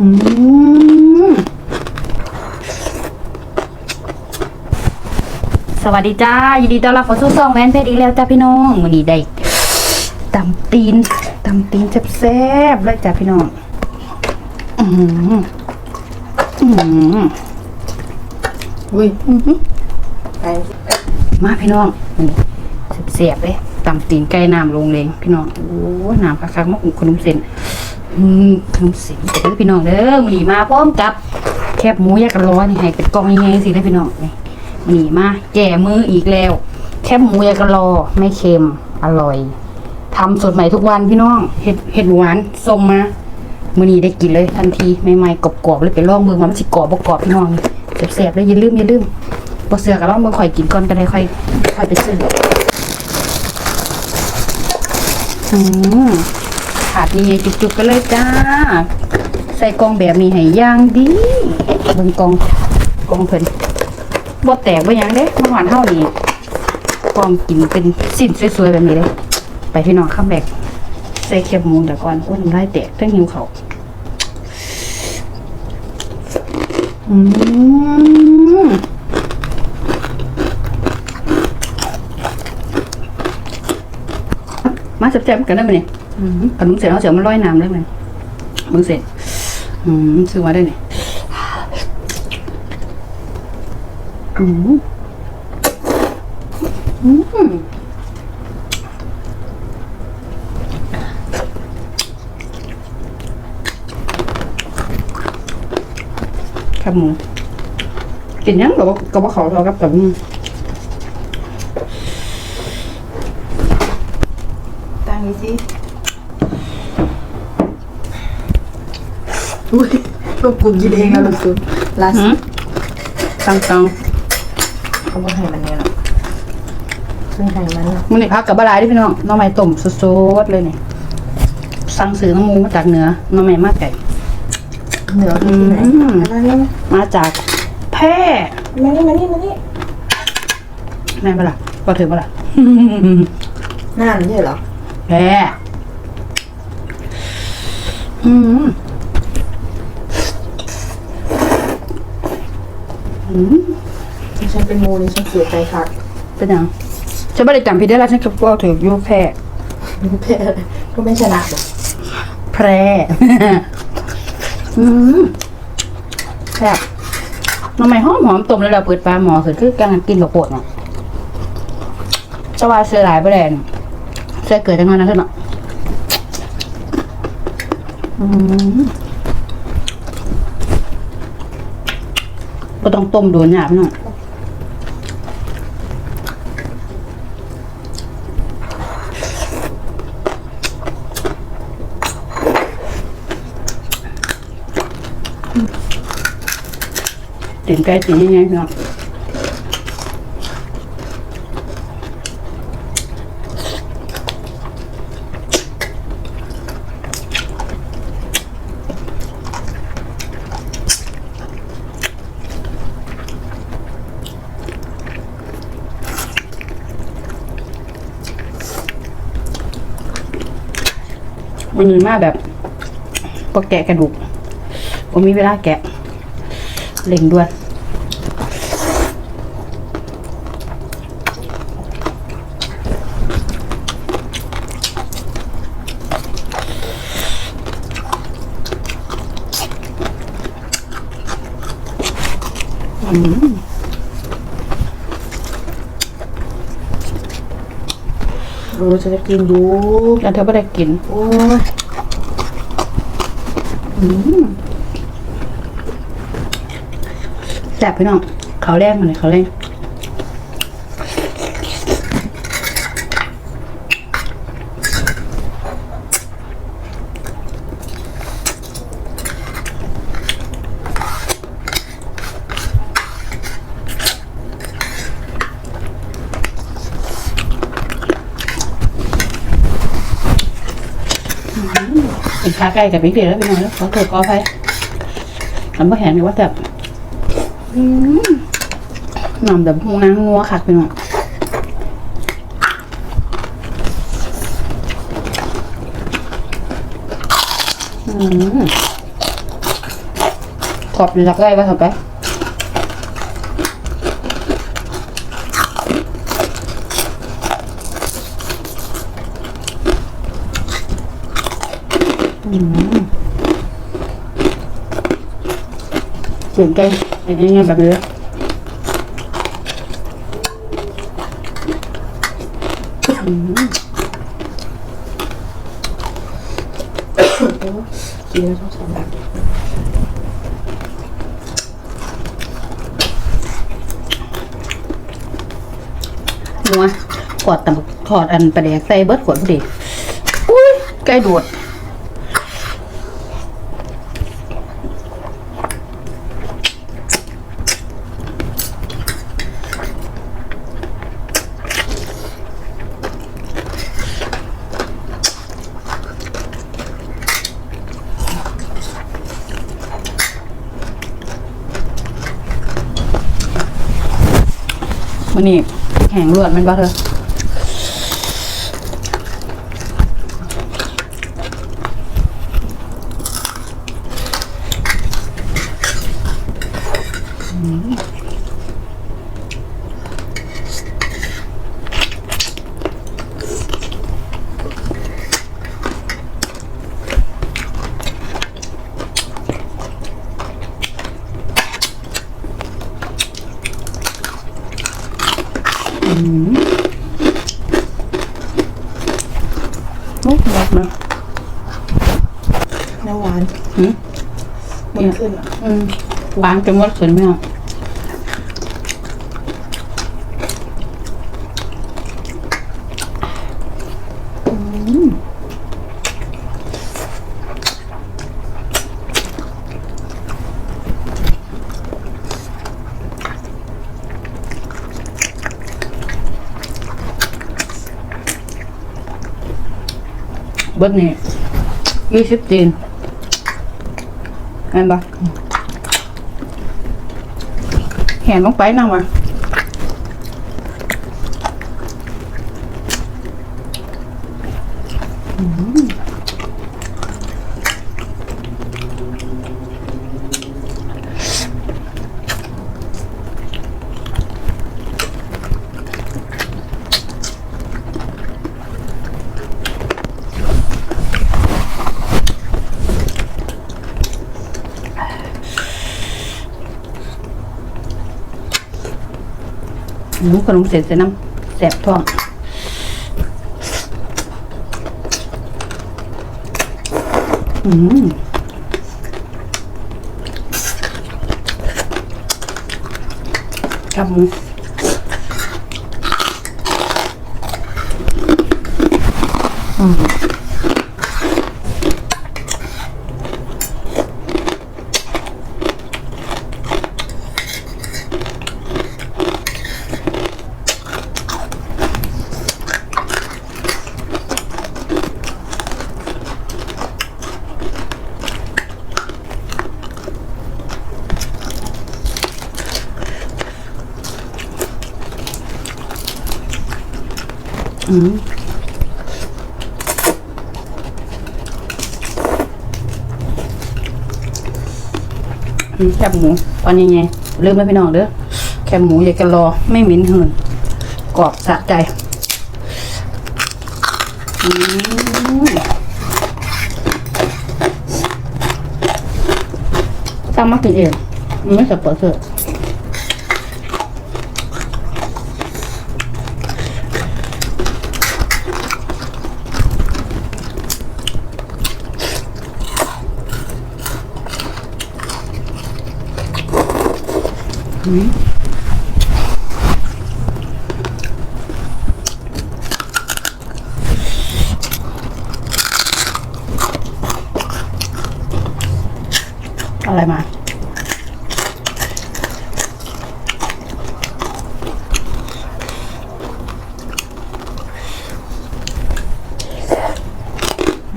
อืมสวัสดีจ้ายินดีต้อนรับเข้าสู่ซองแวนเพชรอีกแล้วจ้าพี่น้องวันนี้ได้ตำตีนตำตีนแซ่บๆเลยจ้าพี่น้อง อือหืออือหืออุ้ยอื้อหือไปมาพี่น้องนี่เสียบๆเลยตำตีนไก่น้ำลงเลงพี่น้องโอ้น้ำคักๆมากขนมเส้น อืมขนมเส้นเด้อพี่น้องเด้อมีมาพร้อมกับ แคบหมูยักษ์ร้อนนี่ให้เป็นกองยังไงสิเลยพี่น้องนี่มีมาแก่มืออีกแล้ว แคบหมูยักษ์รอไม่เค็มอร่อยทำสดใหม่ทุกวันพี่น้องเห็ดเห็ดหวานส่งมามือนี้ได้กินเลยทันทีใหม่ๆกรอบๆเลยไปลองเบิ่งว่ามันสิกรอบกรอบพี่น้องแซ่บๆเลยอย่าลืมอย่าลืมบ่เสือกับลองเบิ่งข่อยกินก่อนก็ได้ค่อยค่อยไปซื้ออืมาดนี้ใหญ่จุกๆกันเลยจ้า ใส่กองแบบนี้ให้ย่างดีเบิ่งกองกองเพิ่นบ่แตกบ่ยังเด้เมื่อวานเฮานี่กองกินเป็นสิ้นสวยๆแบบนี้เลยไปพี่น้องข้ามแบกใส่เค็มมูเดี๋ยวก่อนโอ้ยน้ำลายแตกทั้งหิวเขาอืมมาจับๆกันได้ไหมเนี่ย ขนมเสร็จแล้วเสียวมันลอยน้ำได้ไหมมึงเสร็จอืมซื้อมาได้เนี่ยอืมอืมครับหมูกินยังกับกับว่าเขาเรากับกับอืม ตั้งนี้สิ อุ้ยลูกกูกินเองนะลูกซุปลาหืสิมตังตังเขาบอกให้มันเนี่ยหรอกไม่ให้มันหรอกมันนี่พักกับบะลายด้วยพี่น้องน้องใหม่ต้มสดๆเลยเนี่ยสั่งซื้อน้ำมูมาจากเหนือน้องใหม่มากไก่เหนือที่ไหนอืมอันนั้นมาจากแพร่มานี่มานี่มานี่แม่นปะล่ะก็ถือปะล่ะนั่นใช่เหรอแพร่อืม อืมฉันเป็นงูนี่ฉันเสียใจคักเป็นยังฉันไม่ได้จำผิดได้แล้วฉันก็บอกถือโยแพร่แพ้ก็ไม่ชนะหรอกแพร่ อืมแซ่บน้ำใหม่หอมหอมต้มแล้วเราเปิดปลาหมอคือคือกำลังกินกับโปดเนาะจะว่าเสือหลายไปแดนเสือเกิดจังนั้นนะเถอะเนาะอืม ก็ต้องต้มโดนหยาบหน่อยตีนไก่ตีนยังไงพี่น้อง มันมีมากแบบพอแกะกระดูกผมมีเวลาแกะเล่งด่วนรู้ฉั นจะกินดูแล้วเธอไม่ได้กิน โอ้ยแซ่บพี่น้องเขาวแรงมาเลยเขาวแรง เป็นชาไก่กับพริกเดียแล้วไปหน่อยแล้วขอถูกขออภัยทำไม่เห็นเลยว่าแบบน้ำแบบหูนางงัวคักไปหน้องอืมกรอบอยู่สักไรวะเถอะไป เสียงไก่เป็นยังไงแบบนี้อืมกินแล้วต้องใส่แบบนัวกอดตำถอดอันประเดกใส่เบิดขวดพอดีอุ้ยไก่โดด มันนี่แข็งรวดมันบ่เธอ มุกแบบนะ น้ำหวาน หืม มันขึ้นอะ อืม หวานจนหมดขึ้นไหมอะอืมเบิดนี่ยี่สิบจีนเห็นปะ แห็นลงไปนั่งวะห นูขนมเสร็จใส่น้ำแสบท้องอืมกับหมูอืม อืมแคบหมูตอนยังไงเริ่มไม่พี่น้องเด้อแคบหมูอย่ากจะรอไม่เหม็นหืนกรอบสะใจอืมตั้งมากินเองมันไม่สปอร์เซอร์ อะไรมา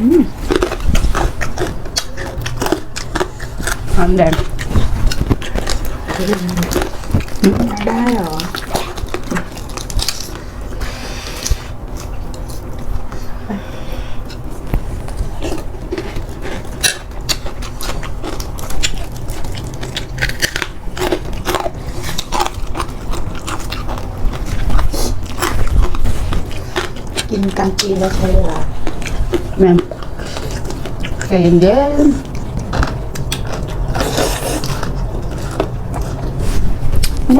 อืมหอมแดง ลงได้เหรอกินกันกีแล้วใช้เวลาแม่ใจเย็น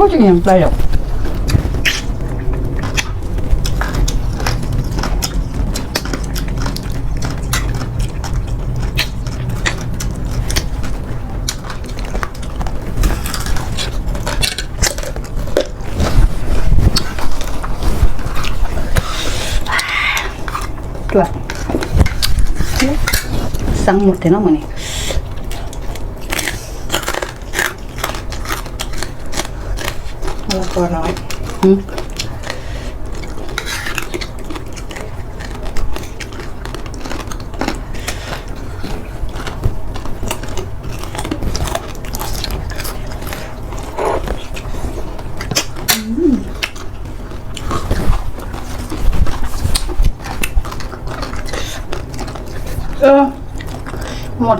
ๆมันก็จะยังไปหรอก จวดสั่งหมดเลยเนาะมื้อนี้มะละกอน้อย หึเออ หมด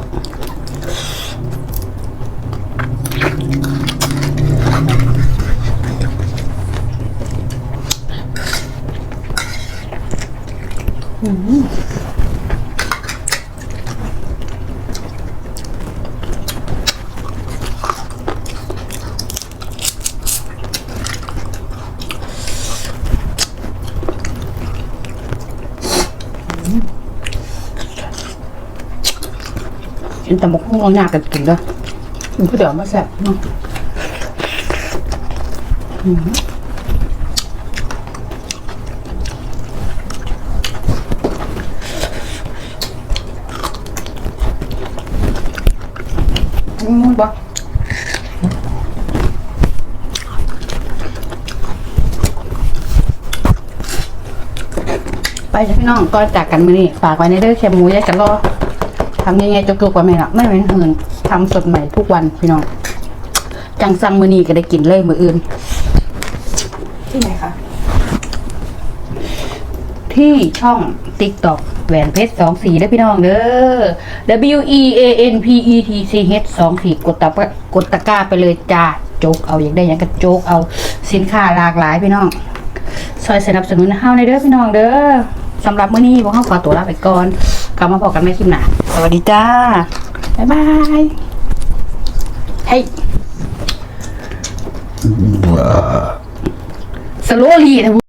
กินแต่หมกหุ้งเอาหน้ากันกินเด้อมันก็เดี๋ยวมาแซ่บเนาะอืมอืมบ่ไป จ้ะพี่น้องก่อนจากกันมื้อนี้ฝากไว้ในเด้อแคบหมูยายกันรอทำยังไงจะกลัวกว่าไม่หรอกไม่เป็นเหินทำสดใหม่ทุกวันพี่น้องจังซังมือนีก็ได้กินเลยมืออื่น ที่ไหนคะ ที่ช่อง TikTok แหวนเพชรสองสีได้อพี่น้องเด้อ W E A N P E T C H สองสีกดตะกร้ากดตะกร้าไปเลยจ้าโจกเอาอย่างได้อย่างกระโจกเอาสินค้าหลากหลายพี่น้องซอยสนับสนุนเฮาในเด้อพี่น้องเด้อ สำหรับมื้อนี้พวกเฮาขอตัวลาไปก่อนกลับมาพบกันใหม่คลิปหน้าสวัสดีจ้าบ๊ายบายเฮ้ยสโลลีนะ